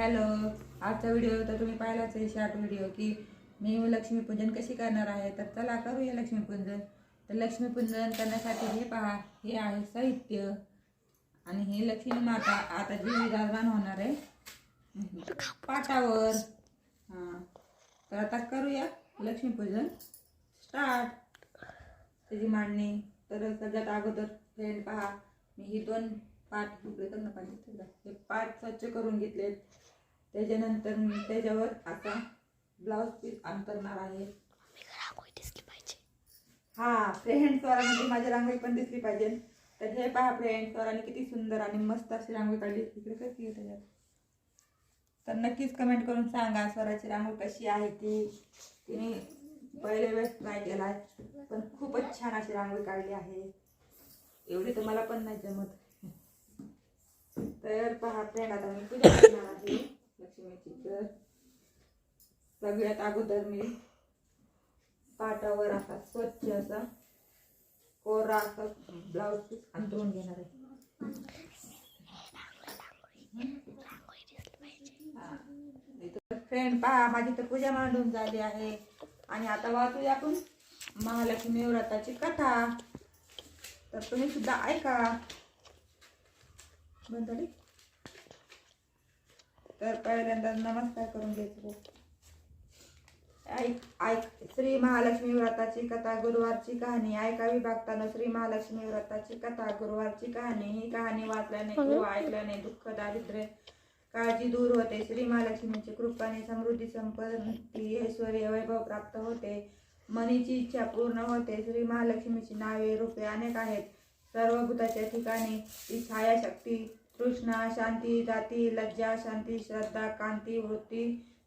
Hello आजचा video तर तुम्ही पाहिलाच आहे शॉर्ट व्हिडिओ की मी लक्ष्मीपूजन कशी करणार आहे? तर चला करूया लक्ष्मीपूजन. तर लक्ष्मीपूजन करण्यासाठी हे पहा हे आहे साहित्य आणि हे लक्ष्मी माता आता जी विराजमान होणार आहे पाटावर. हां तर आता करूया लक्ष्मीपूजन. स्टार्ट त्याची मांडणी. तर सगळ्यात अगोदर फ्रेंड पहा. मी ही दोन पाठ उकडे करणं पाहिजे. हे पाठ स्वच्छ करून घेतलेत. त्याच्यानंतर मी त्याच्यावर आता ब्लाऊज पीस अंतरणार आहे. हा फ्रेंड स्वरामध्ये माझी रांगोळी पण दिसली पाहिजे. तर हे पहा फ्रेंड स्वराने किती सुंदर आणि मस्त अशी रांगोळी काढली. इकडे कशी आहे त्याच्यात? तर नक्कीच कमेंट करून सांगा स्वराची रांगोळी कशी आहे ती. तिने पहिले वेळेस ट्राय केला पण खूपच छान अशी रांगोळी काढली आहे. एवढी तर मला पण नाही जमत. तर पहा फ्रेंड आता मी पूजा करणार आहे. सगळ्यात अगोदर मी. पाटावर असा स्वच्छ असा कोरा असा ब्लाऊज पीस अंतरून घेणार आहे. फ्रेंड पहा माझी तर पूजा मांडून झाली आहे. आणि आता वाचूया आपण महालक्ष्मी व्रताची कथा. तर तुम्ही सुद्धा ऐका. बंद तर पहिल्यांदा नमस्कार करून घ्यायचं ऐक ऐक. श्री महालक्ष्मी व्रताची कथा गुरुवारची कहाणी. ऐकावी बघताना श्री महालक्ष्मी व्रताची कथा गुरुवारची कहाणी. ही कहाणी वाचल्याने किंवा ऐकल्याने दुःख दारिद्र्य काळजी दूर होते. श्री महालक्ष्मीची कृपाने समृद्धी संपत्ती ऐश्वर्य वैभव प्राप्त होते. मनीची इच्छा पूर्ण होते. श्री महालक्ष्मीची नावे रूपे अनेक आहेत. सर्व भूताच्या ठिकाणी ती छायाशक्ती तृष्णा शांती जाती लज्जा शांती श्रद्धा कांती वृत्ती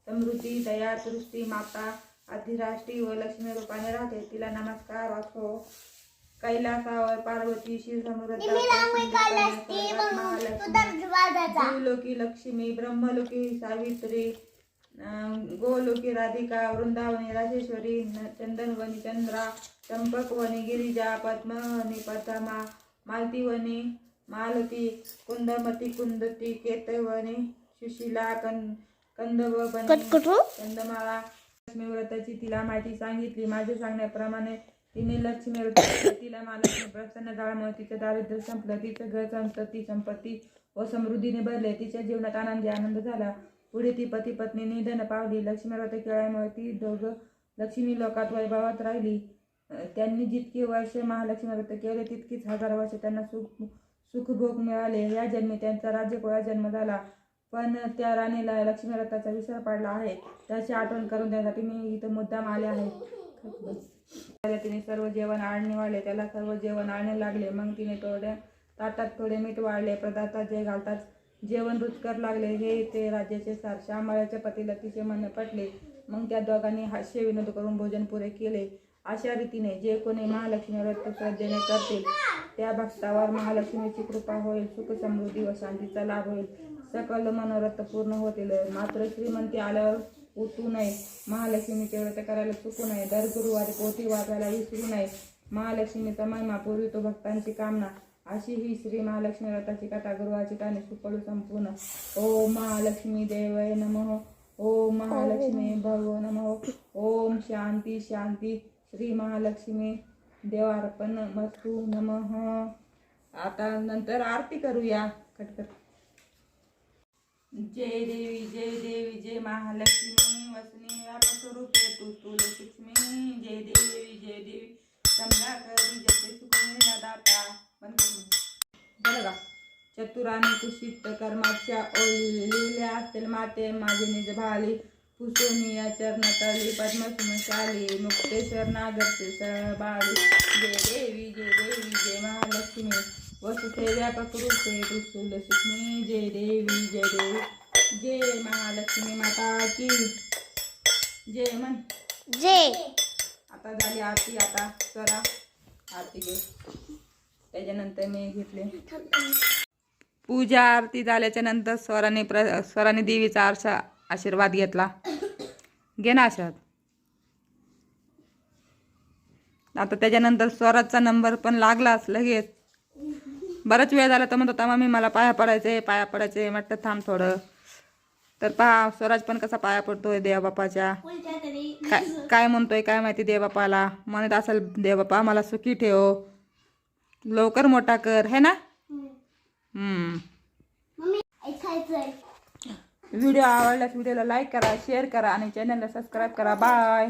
समृद्धी दया दृष्टी माता अधिराष्ट्री व लक्ष्मी रूपाने राहते. तिला नमस्कार असो. कैलासावर पार्वती शिव समृद्ध देवलोकी लक्ष्मी ब्रह्मलोकी सावित्री गोलोकी राधिका वृंदावनी राजेश्वरी चंदनवनी चंद्रा चंपकवनी गिरिजा पद्मवनी पद्मा मालतीवनी मालती कुंदमती कुंदती केतवनी सुशिला कंद कंदवनी कंदमाळा लक्ष्मी व्रताची तिला माहिती सांगितली. माझ्या सांगण्याप्रमाणे तिने लक्ष्मी व्रत तिला महालक्ष्मी प्रसन्न झाल्यामुळे तिचं दारिद्र्य संपलं. तिचं घर संपत्ती संपत्ती व समृद्धीने भरले. तिच्या जीवनात आनंदी आनंद झाला. पुढे ती पती पत्नी निधन पावली. लक्ष्मी व्रत केल्यामुळे ती दोघं लक्ष्मी लोकात वैभवात राहिली. त्यांनी जितकी वर्षे महालक्ष्मी व्रत केले तितकीच हजार वर्षे त्यांना सुख सुखभोग मिळाले. या जन्मी त्यांचा राज्यकुळात जन्म झाला. पण त्या राणीला लक्ष्मी रथाचा विसर पडला आहे. त्याची आठवण करून देण्यासाठी मी इथं मुद्दाम आले आहे. त्याला तिने सर्व जेवण आणणे वाढले. त्याला सर्व जेवण आणणे लागले. मग तिने थोड्या ताटात थोडे मीठ वाढले. पदार्थात जे घालतात जेवण रुचकर लागले. हे ते राज्याचे सार श्यामळ्याच्या पतीला तिचे म्हणणे पटले. मग त्या दोघांनी हास्य विनोद करून भोजन पुरे केले. अशा रीतीने जे कोणी महालक्ष्मी व्रत श्रद्धेने करतील त्या भक्तावर महालक्ष्मीची कृपा होईल. सुख समृद्धी व शांतीचा लाभ होईल. सकल मनोरथ पूर्ण होतील. मात्र श्रीमंती आल्यावर उतू नये. महालक्ष्मीचे व्रत करायला चुकू नये. दर गुरुवारी पोथी वाचायला विसरू नये. महालक्ष्मीचा महिमा पूर्वितो भक्तांची कामना. अशी ही श्री महालक्ष्मी व्रताची कथा गुरुवाची कहाणी सुपळू संपूर्ण. ओम महालक्ष्मी देवय नमः. ओम महालक्ष्मी भगव नमः. ओम शांती शांती. श्री महालक्ष्मी देवार्पण मस्तू नमः. आता नंतर आरती करूया. खटखट. जय देवी जय देवी जय महालक्ष्मी वसनी व्यापक तू तू लक्ष्मी जय देवी जय देवी समजा करी जसे सुखमी दाता बंद करून. का चतुराने कुशित कर्माच्या ओलिल्या असतील माते. माझे निज भाली पुसोनी या पद्मसुमशाली मुक्तेश्वर नागरचे सहबाळी जय देवी जय देवी जय महालक्ष्मी. वसुते व्यापक रूपे तुसुल सुक्ष्मी जय देवी जय देवी जय महालक्ष्मी माता की जय म्हण जय आता झाली आरती आता करा आरती घे त्याच्यानंतर मी घेतले पूजा आरती झाल्याच्यानंतर स्वराने प्र स्वराने देवीचा आरसा आशीर्वाद घेतला घे ना आशीर्वाद आता त्याच्यानंतर स्वराचा नंबर पण लागलाच लगेच बराच वेळ झाला तर म्हणत होता मम्मी मला पाया पडायचे पाया पडायचे. म्हटलं थांब थोडं. तर पहा स्वराज पण कसा पाया पडतोय देवबापाच्या. काय काय म्हणतोय काय माहिती देवबापाला म्हणत असेल देवबापा मला सुखी ठेव. लवकर मोठा कर. है ना? व्हिडिओ आवडल्यास व्हिडिओला लाईक करा शेअर करा आणि चॅनलला सबस्क्राईब करा. बाय.